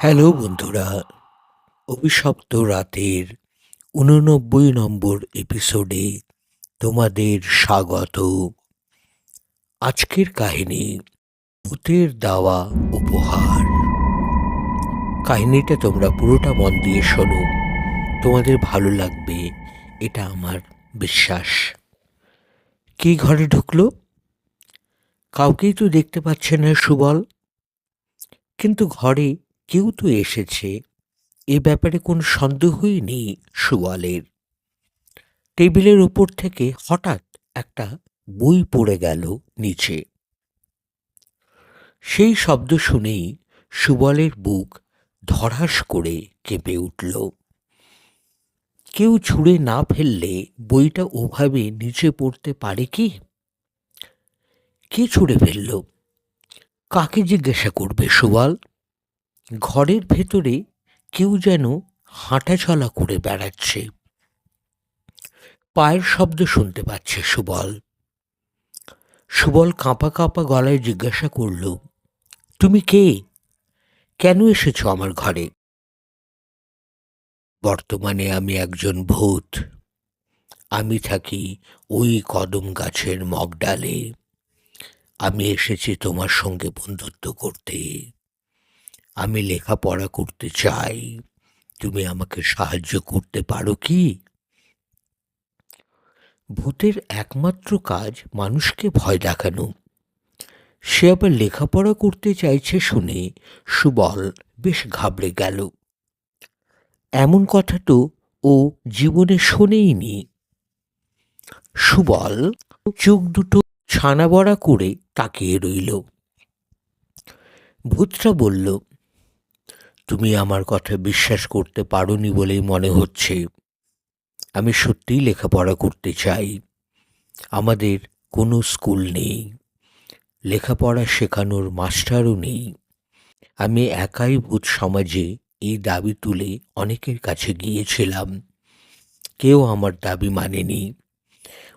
Hello বন্ধুরা, অভিশপ্ত রাতের উননব্বই নম্বর এপিসোডে তোমাদের স্বাগত। আজকের কাহিনী, ভূতের দেওয়া উপহার। কাহিনীটা তোমরা পুরোটা মন দিয়ে শোনো, তোমাদের ভালো লাগবে, এটা আমার বিশ্বাস। কি ঘরে ঢুকলো? কাউকেই তো দেখতে পাচ্ছে না সুবল। কিন্তু ঘরে কেউ তো এসেছে। এ ব্যাপারে কোনো সন্দেহই নেই সুবলের। টেবিলের উপর থেকে হঠাৎ একটা বই পড়ে গেল নিচে। সেই শব্দ শুনেই সুবলের বুক ধড়াস করে কেঁপে উঠল। কেউ ছুঁড়ে না ফেললে বইটা ওভাবে নিচে পড়তে পারে কি? কে ছুঁড়ে ফেলল? কাকে জিজ্ঞাসা করবে সুবল? ঘরের ভেতরে কেউ যেন হাঁটাচলা করে বেড়াচ্ছে। পায়ের শব্দ শুনতে পাচ্ছে সুবল। সুবল কাঁপা কাঁপা গলায় জিজ্ঞাসা করল, তুমি কে? কেন এসেছ আমার ঘরে? বর্তমানে আমি একজন ভূত। আমি থাকি ওই কদম গাছের মগডালে। আমি এসেছি তোমার সঙ্গে বন্ধুত্ব করতে। আমি লেখাপড়া করতে চাই। তুমি আমাকে সাহায্য করতে পারো কি? ভূতের একমাত্র কাজ মানুষকে ভয় দেখানো। সে আবার লেখাপড়া করতে চাইছে শুনে সুবল বেশ ঘাবড়ে গেল। এমন কথা তো ও জীবনে শোনেইনি। সুবল চোখ দুটো ছানা বড়া করে তাকিয়ে রইল। ভূতটা বলল তুমি আমার কথা বিশ্বাস করতে পারোনি বলেই মনে হচ্ছে। আমি সত্যিই লেখাপড়া করতে চাই। আমাদের কোনো স্কুল নেই। লেখাপড়া শেখানোর মাস্টারও নেই। আমি একাই ভূত সমাজে এই দাবি তুলে অনেকের কাছে গিয়েছিলাম। কেউ আমার দাবি মানেনি।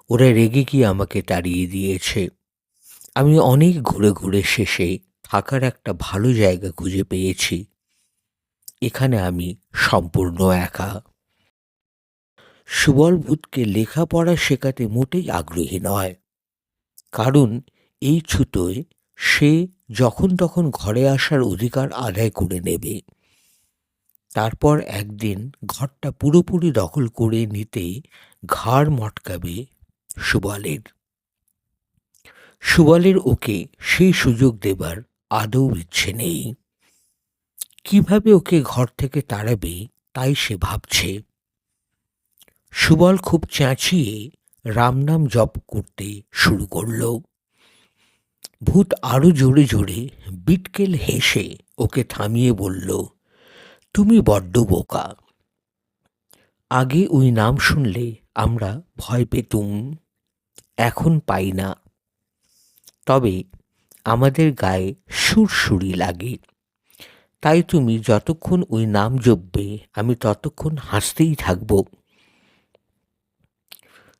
ওরা রেগে গিয়ে আমাকে তাড়িয়ে দিয়েছে। আমি অনেক ঘুরে ঘুরে শেষে থাকার একটা ভালো জায়গা খুঁজে পেয়েছি। এখানে আমি সম্পূর্ণ একা। সুবল ভূতকে লেখাপড়া শেখাতে মোটেই আগ্রহী নয়। কারণ এই ছুতোয় সে যখন তখন ঘরে আসার অধিকার আদায় করে নেবে। তারপর একদিন ঘরটা পুরোপুরি দখল করে নিতে ঘাড় মটকাবে সুবলের। সুবলের ওকে সেই সুযোগ দেবার আদৌ ইচ্ছে নেই। কীভাবে ওকে ঘর থেকে তাড়াবে তাই সে ভাবছে। সুবল খুব চেঁচিয়ে রামনাম জপ করতে শুরু করল। ভূত আরও জোরে জোরে বিটকেল হেসে ওকে থামিয়ে বলল, তুমি বড্ড বোকা। আগে ওই নাম শুনলে আমরা ভয় পেতুম। এখন পাই না। তবে আমাদের গায়ে সুরসুরি লাগে। তাই তুমি যতক্ষণ ওই নাম জপবে, আমি ততক্ষণ হাসতেই থাকব।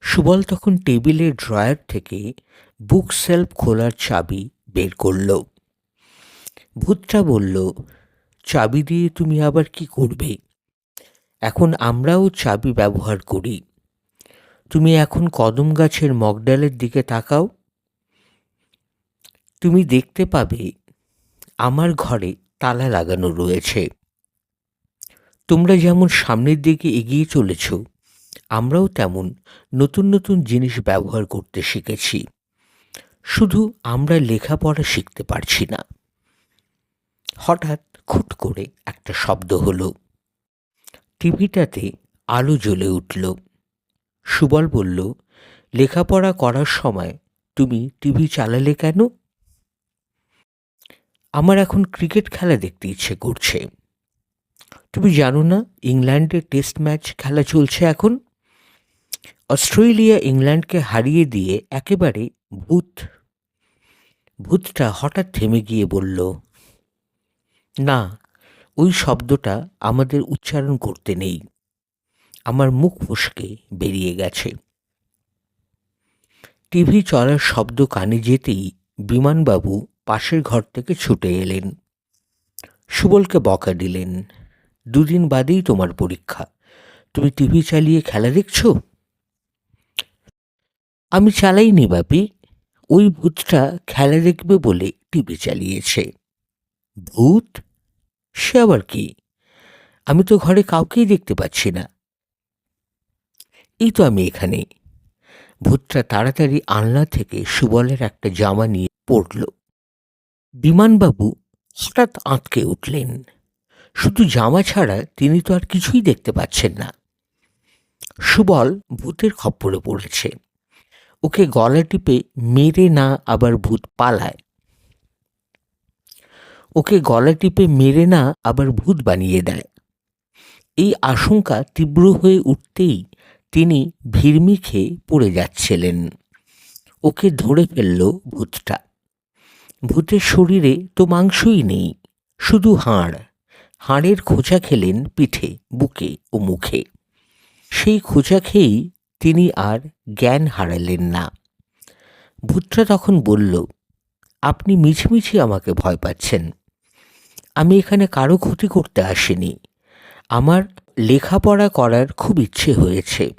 সুবল তখন টেবিলের ড্রয়ার থেকে বুক সেলফ খোলার চাবি বের করল। ভূতটা বলল, চাবি দিয়ে তুমি আবার কি করবে? এখন আমরাও চাবি ব্যবহার করি। তুমি এখন কদম গাছের মগডালের দিকে তাকাও। তুমি দেখতে পাবে, আমার ঘরে তালা লাগানো রয়েছে। তোমরা যেমন সামনের দিকে এগিয়ে চলেছ, আমরাও তেমন নতুন নতুন জিনিস ব্যবহার করতে শিখেছি। শুধু আমরা লেখাপড়া শিখতে পারছি না। হঠাৎ খুট করে একটা শব্দ হলো। টিভিটাতে আলো জ্বলে উঠল। সুবল বলল, লেখাপড়া করার সময় তুমি টিভি চালালে কেন? আমার এখন ক্রিকেট খেলা দেখতে ইচ্ছে করছে। তুমি জানো না ইংল্যান্ডে টেস্ট ম্যাচ খেলা চলছে এখন? অস্ট্রেলিয়া ইংল্যান্ডকে হারিয়ে দিয়ে একেবারে ভূত। ভূতটা হঠাৎ থেমে গিয়ে বলল, না, ওই শব্দটা আমাদের উচ্চারণ করতে নেই। আমার মুখ ফসকে বেরিয়ে গেছে। টিভি চলার শব্দ কানে যেতেই বিমানবাবু পাশের ঘর থেকে ছুটে এলেন। সুবলকে বকা দিলেন, দুদিন বাদেই তোমার পরীক্ষা। তুমি টিভি চালিয়ে খেলা দেখছ? আমি চালাইনি বাপি, ওই ভূতটা খেলা দেখবে বলে টিভি চালিয়েছে। ভূত? সে আবার কি? আমি তো ঘরে কাউকেই দেখতে পাচ্ছি না। এই তো আমি এখানে। ভূতটা তাড়াতাড়ি আলনা থেকে সুবলের একটা জামা নিয়ে পড়ল। বিমানবাবু হঠাৎ আঁতকে উঠলেন। শুধু জামা ছাড়া তিনি তো আর কিছুই দেখতে পাচ্ছেন না। সুবল ভূতের খপ্পরে পড়েছে। ওকে গলা টিপে মেরে না আবার ভূত পালায়। ওকে গলা টিপে মেরে না আবার ভূত বানিয়ে দেয়। এই আশঙ্কা তীব্র হয়ে উঠতেই তিনি ভিড়মি খেয়ে পড়ে যাচ্ছিলেন। ওকে ধরে ফেলল ভূতটা। ভূতের শরীরে তো মাংসই নেই, শুধু হাড়। হাড়ের খোঁচা খেলেন পিঠে, বুকে ও মুখে। সেই খোঁচা খেয়েই তিনি আর জ্ঞান হারালেন না। ভূতটা তখন বলল, আপনি মিছিমিছি আমাকে ভয় পাচ্ছেন। আমি এখানে কারও ক্ষতি করতে আসিনি। আমার লেখাপড়া করার খুব ইচ্ছে হয়েছে।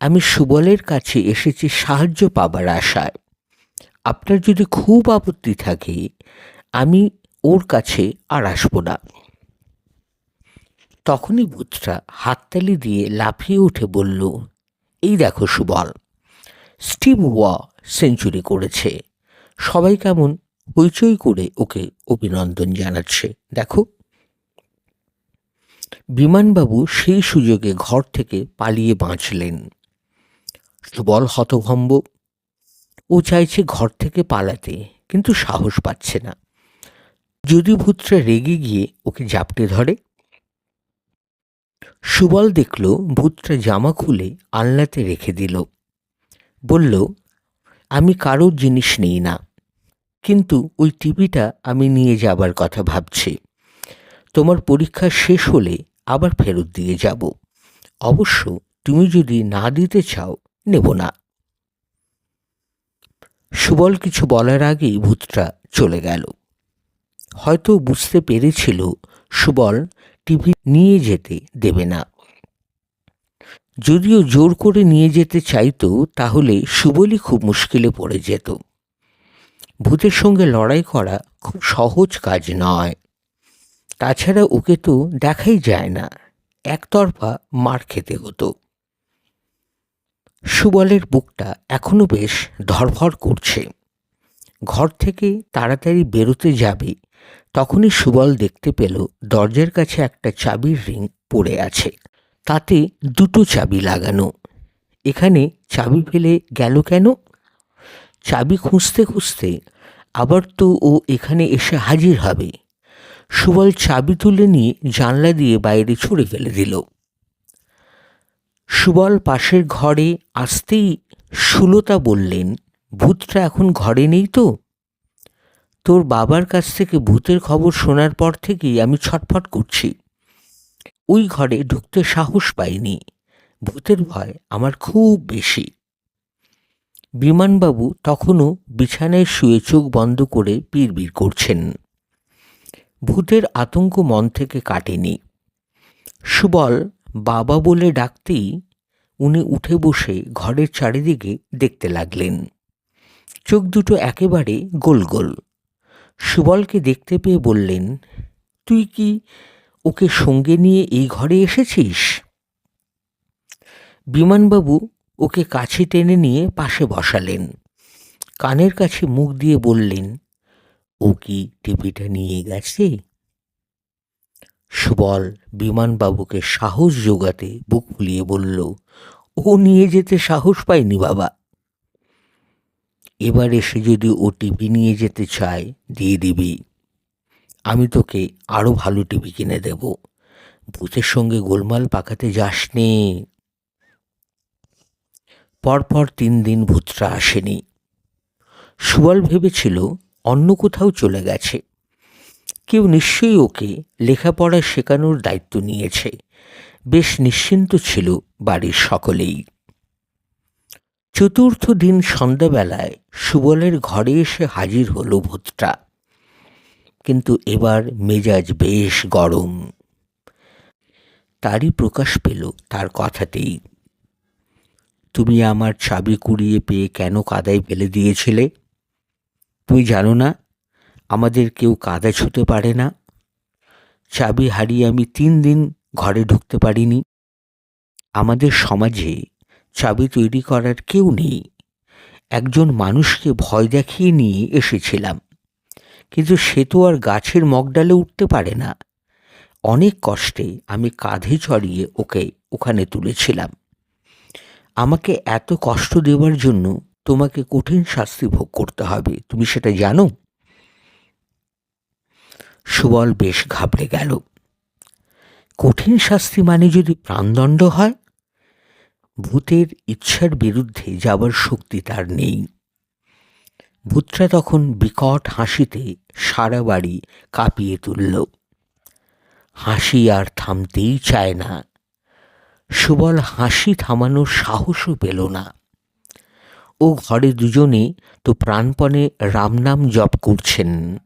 আমি সুবলের কাছে এসেছি সাহায্য পাবার আশায়। আপনার যদি খুব আপত্তি থাকে, আমি ওর কাছে আর আসব না। তখনই ভূতটা হাততালি দিয়ে লাফিয়ে উঠে বলল, এই দেখো সুবল স্টিভ ওয়া সেঞ্চুরি করেছে। সবাই কেমন হইচই করে ওকে অভিনন্দন জানাচ্ছে, দেখো। বিমানবাবু সেই সুযোগে ঘর থেকে পালিয়ে বাঁচলেন। সুবল হতভম্ব ও চাইছে ঘর থেকে পালাতে, কিন্তু সাহস পাচ্ছে না। যদি ভূতটা রেগে গিয়ে ওকে জাপটে ধরে। সুবল দেখল ভূতটা জামা খুলে আলনাতে রেখে দিল। বলল, আমি কারোর জিনিস নেই না, কিন্তু ওই টিভিটা আমি নিয়ে যাবার কথা ভাবছি। তোমার পরীক্ষা শেষ হলে আবার ফেরত দিয়ে যাব। অবশ্য তুমি যদি না দিতে চাও, নেব না। সুবল কিছু বলার আগেই ভূতটা চলে গেল। হয়তো বুঝতে পেরেছিল সুবল টিভি নিয়ে যেতে দেবে না। যদিও জোর করে নিয়ে যেতে চাইতো, তাহলে সুবলই খুব মুশকিলে পড়ে যেত। ভূতের সঙ্গে লড়াই করা খুব সহজ কাজ নয়। তাছাড়া ওকে তো দেখাই যায় না। একতরফা মার খেতে হতো। সুবলের বুকটা এখনও বেশ ধরফর করছে। ঘর থেকে তাড়াতাড়ি বেরোতে যাবে, তখনই সুবল দেখতে পেল দরজার কাছে একটা চাবির রিং পড়ে আছে। তাতে দুটো চাবি লাগানো। এখানে চাবি ফেলে গেল কেন? চাবি খুঁজতে খুঁজতে আবার তো ও এখানে এসে হাজির হবে। সুবল চাবি তুলে নিয়ে জানলা দিয়ে বাইরে ছুঁড়ে ফেলে দিল। সুবল পাশের ঘরে আসতেই সুলতা বললেন, ভূতটা এখন ঘরে নেই তো? তোর বাবার কাছ থেকে ভূতের খবর শোনার পর থেকেই আমি ছটফট করছি। ওই ঘরে ঢুকতে সাহস পাইনি। ভূতের ভয় আমার খুব বেশি। বিমানবাবু তখনও বিছানায় শুয়ে চোখ বন্ধ করে বিড়বিড় করছেন। ভূতের আতঙ্ক মন থেকে কাটেনি। সুবল বাবা বলে ডাকতেই উনি উঠে বসে ঘরের চারিদিকে দেখতে লাগলেন। চোখ দুটো একেবারে গোল গোল। সুবলকে দেখতে পেয়ে বললেন, তুই কি ওকে সঙ্গে নিয়ে এই ঘরে এসেছিস? বিমানবাবু ওকে কাছে টেনে নিয়ে পাশে বসালেন। কানের কাছে মুখ দিয়ে বললেন, ও কি টিভিটা নিয়ে গেছে? সুবল বিমানবাবুকে সাহস জোগাতে বুক ফুলিয়ে বলল, ও নিয়ে যেতে সাহস পায়নি বাবা। এবার এসে যদি ও টিভি নিয়ে যেতে চায়, দিয়ে দিবি। আমি তোকে আরও ভালো টিভি কিনে দেব। ভূতের সঙ্গে গোলমাল পাকাতে যাস নে পরপর তিন দিন ভূতটা আসেনি। সুবল ভেবেছিল অন্য কোথাও চলে গেছে। কেউ নিশ্চয়ই ওকে লেখাপড়া শেখানোর দায়িত্ব নিয়েছে। বেশ নিশ্চিন্ত ছিল বাড়ির সকলেই। চতুর্থ দিন সন্ধ্যাবেলায় সুবলের ঘরে এসে হাজির হলো ভূতটা। কিন্তু এবার মেজাজ বেশ গরম। তারই প্রকাশ পেল তার কথাতেই। তুমি আমার চাবি কুড়িয়ে পেয়ে কেন কাদায় ফেলে দিয়েছিলে? তুমি জানো না আমাদের কেউ কাদা ছুতে পারে না। চাবি হারিয়ে আমি তিন দিন ঘরে ঢুকতে পারিনি। আমাদের সমাজে চাবি তৈরি করার কেউ নেই। একজন মানুষকে ভয় দেখিয়ে নিয়ে এসেছিলাম। কিন্তু সে তো আর গাছের মগডালে উঠতে পারে না। অনেক কষ্টে আমি কাঁধে চড়িয়ে ওকে ওখানে তুলেছিলাম। আমাকে এত কষ্ট দেওয়ার জন্য তোমাকে কঠিন শাস্তি ভোগ করতে হবে। তুমি সেটা জানো? সুবল বেশ ঘাবড়ে গেল। কঠিন শাস্তি মানে যদি প্রাণদণ্ড হয়, ভূতের ইচ্ছার বিরুদ্ধে যাবার শক্তি তার নেই। ভূতটা তখন বিকট হাসিতে সারা বাড়ি কাঁপিয়ে তুলল। হাসি আর থামতেই চায় না। সুবল হাসি থামানোর সাহসও পেল না। ও ঘরে দুজনে তো প্রাণপণে রামনাম জপ করছেন।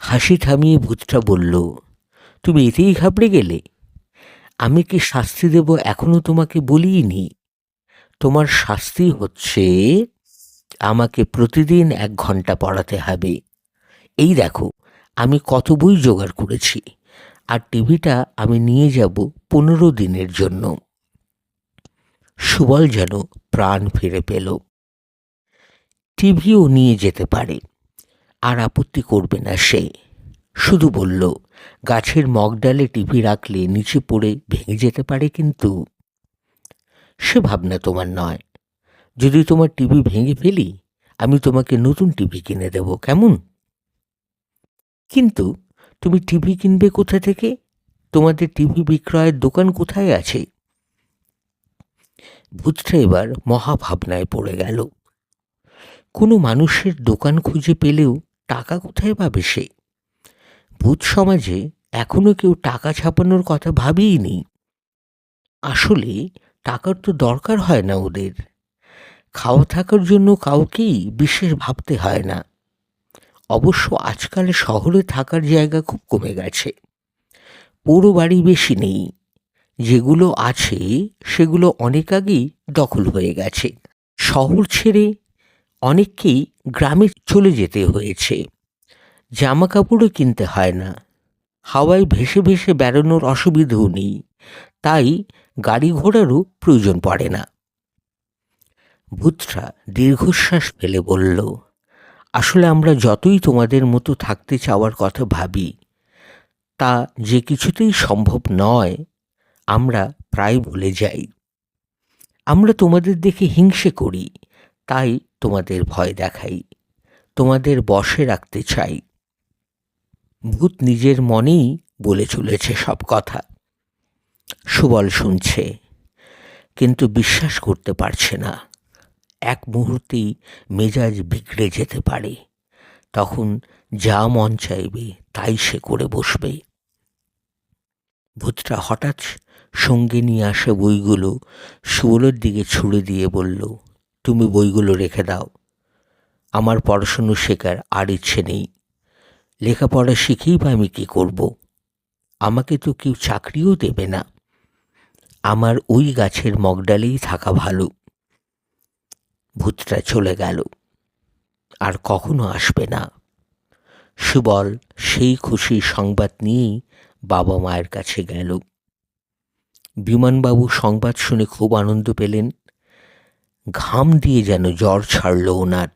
হাসি থামিয়ে ভূতটা বলল, তুমি এতেই ঘাবড়ে গেলে। আমি কি শাস্তি দেব এখনও তোমাকে বলিনি? তোমার শাস্তি হচ্ছে আমাকে প্রতিদিন এক ঘণ্টা পড়াতে হবে। এই দেখো, আমি কত বই জোগাড় করেছি, আর টিভিটা আমি নিয়ে যাব পনেরো দিনের জন্য। সুবল যেন প্রাণ ফিরে পেল। টিভিও নিয়ে যেতে পারে। আর আপত্তি করবে না সে। শুধু বলল, গাছের মগডালে টিভি রাখলে নিচে পড়ে ভেঙে যেতে পারে কিন্তু। সে ভাবনা তোমার নয়। যদি তোমার টিভি ভেঙে ফেলি, আমি তোমাকে নতুন টিভি কিনে দেব, কেমন? কিন্তু তুমি টিভি কিনবে কোথা থেকে? তোমাদের টিভি বিক্রয়ের দোকান কোথায় আছে? ভূতটা এবার মহাভাবনায় পড়ে গেল। কোনো মানুষের দোকান খুঁজে পেলেও টাকা কোথায় পাবে সে? ভূত সমাজে এখনও কেউ টাকা ছাপানোর কথা ভাবেইনি আসলে টাকার তো দরকার হয় না ওদের। খাওয়া থাকার জন্য কাউকেই বিশেষ ভাবতে হয় না। অবশ্য আজকাল শহরে থাকার জায়গা খুব কমে গেছে। পুরো বাড়ি বেশি নেই। যেগুলো আছে সেগুলো অনেক আগেই দখল হয়ে গেছে। শহর ছেড়ে অনেককেই গ্রামে চলে যেতে হয়েছে। জামা কাপড়ও কিনতে হয় না। হাওয়ায় ভেসে ভেসে বেড়ানোর অসুবিধেও নেই। তাই গাড়ি ঘোড়ারও প্রয়োজন পড়ে না। ভূতরা দীর্ঘশ্বাস ফেলে বলল, আসলে আমরা যতই তোমাদের মতো থাকতে চাওয়ার কথা ভাবি, তা যে কিছুতেই সম্ভব নয়, আমরা প্রায় ভুলে যাই। আমরা তোমাদের দেখে হিংসে করি। তাই তোমাদের ভয় দেখাই, তোমাদের বসে রাখতে চাই। ভূত নিজের মনেই বলে চলেছে সব কথা। সুবল শুনছে, কিন্তু বিশ্বাস করতে পারছে না। এক মুহূর্তেই মেজাজ বিগড়ে যেতে পারে। তখন যা মন চাইবে তাই সে করে বসবে। ভূতটা হঠাৎ সঙ্গে নিয়ে আসা বইগুলো সুবলের দিকে ছুড়ে দিয়ে বলল তুমি বইগুলো রেখে দাও। আমার পড়াশুনো শেখার আর ইচ্ছে নেই। লেখাপড়া শিখেই বা আমি কী করব? আমাকে তো কেউ চাকরিও দেবে না। আমার ওই গাছের মগডালেই থাকা ভালো। ভূতটা চলে গেল। আর কখনো আসবে না। সুবল সেই খুশির সংবাদ নিয়েই বাবা মায়ের কাছে গেল। বিমানবাবু সংবাদ শুনে খুব আনন্দ পেলেন। ঘাম দিয়ে যেন জ্বর ছাড়ল ওনার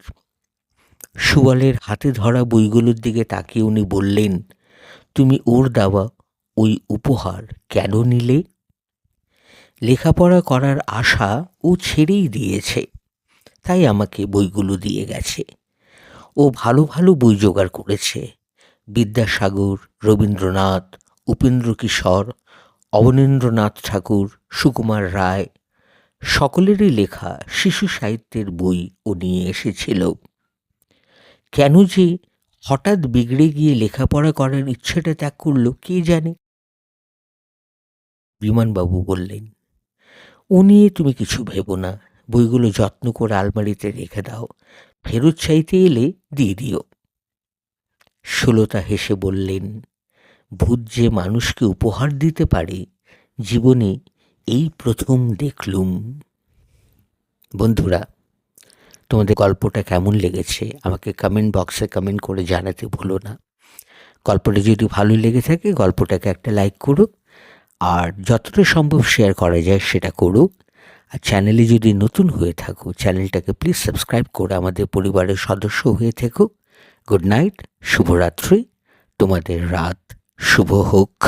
সুবলের হাতে ধরা বইগুলোর দিকে তাকিয়ে উনি বললেন, তুমি ওর দেওয়া ওই উপহার কেন নিলে? লেখাপড়া করার আশা ও ছেড়েই দিয়েছে, তাই আমাকে বইগুলো দিয়ে গেছে। ও ভালো ভালো বই জোগাড় করেছে, বিদ্যাসাগর, রবীন্দ্রনাথ উপেন্দ্র কিশোর অবনীন্দ্রনাথ ঠাকুর, সুকুমার রায় সকলেরই লেখা শিশু সাহিত্যের বই ও নিয়ে এসেছিল। কেন যে হঠাৎ বিগড়ে গিয়ে লেখাপড়া করার ইচ্ছেটা ত্যাগ করল, কে জানে? বিমানবাবু বললেন, ও নিয়ে তুমি কিছু ভেবো না, বইগুলো যত্ন করে আলমারিতে রেখে দাও, ফেরত চাইতে এলে দিয়ে দিও। সুলতা হেসে বললেন, ভূত যে মানুষকে উপহার দিতে পারে, জীবনে এই প্রথম দেখলুম। বন্ধুরা, তোমাদের গল্পটা কেমন লেগেছে আমাকে কমেন্ট বক্সে কমেন্ট করে জানাতে ভুলো না। গল্পটা যদি ভালো লেগে থাকে, গল্পটাকে একটা লাইক করুক, আর যতটা সম্ভব শেয়ার করা যায় সেটা করুক। আর চ্যানেলে যদি নতুন হয়ে থাকো চ্যানেলটাকে প্লিজ সাবস্ক্রাইব করে আমাদের পরিবারের সদস্য হয়ে থেকো। গুড নাইট শুভরাত্রি, তোমাদের রাত শুভ হোক।